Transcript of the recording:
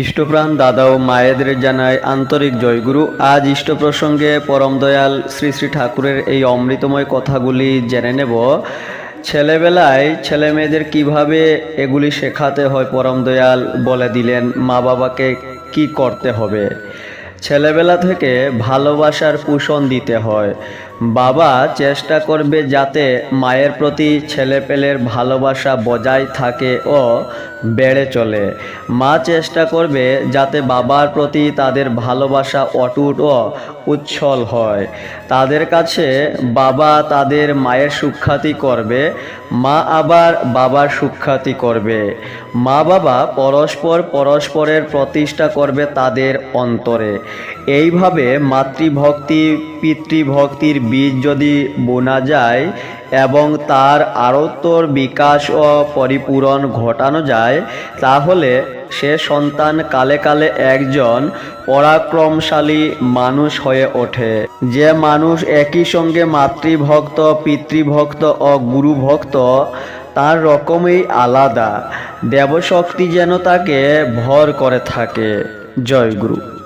ইষ্টপ্রাণ দাদা ও মায়েদের জানায় আন্তরিক জয়গুরু। আজ ইষ্ট প্রসঙ্গে পরম দয়াল শ্রী শ্রী ঠাকুরের এই অমৃতময় কথাগুলি জেনে নেব। ছেলেবেলায় ছেলে মেয়েদের কীভাবে এগুলি শেখাতে হয় পরম দয়াল বলে দিলেন মা বাবাকে কি করতে হবে। ছেলেবেলা থেকে ভালোবাসার পোষণ দিতে হয়। বাবা চেষ্টা করবে যাতে মায়ের প্রতি ছেলেপেলের ভালোবাসা বজায় থাকে ও বেড়ে চলে। মা চেষ্টা করবে যাতে বাবার প্রতি তাদের ভালোবাসা অটুট ও উচ্ছল হয়। তাদের কাছে বাবা তাদের মায়ের সুখ্যাতি করবে, মা আবার বাবার সুখ্যাতি করবে। মা বাবা পরস্পর পরস্পরের প্রতিষ্ঠা করবে তাদের অন্তরে। এইভাবে মাতৃভক্তি পিতৃভক্তির বীজ যদি বোনা যায় এবং তার আরোত্তর বিকাশ ও পরিপূরণ ঘটানো যায়, তাহলে সে সন্তান কালে কালে একজন পরাক্রমশালী মানুষ হয়ে ওঠে। যে মানুষ একই সঙ্গে মাতৃভক্ত, পিতৃভক্ত ও গুরুভক্ত, তার রকমই আলাদা। দেবশক্তি যেন তাকে ভর করে থাকে। জয় গুরু।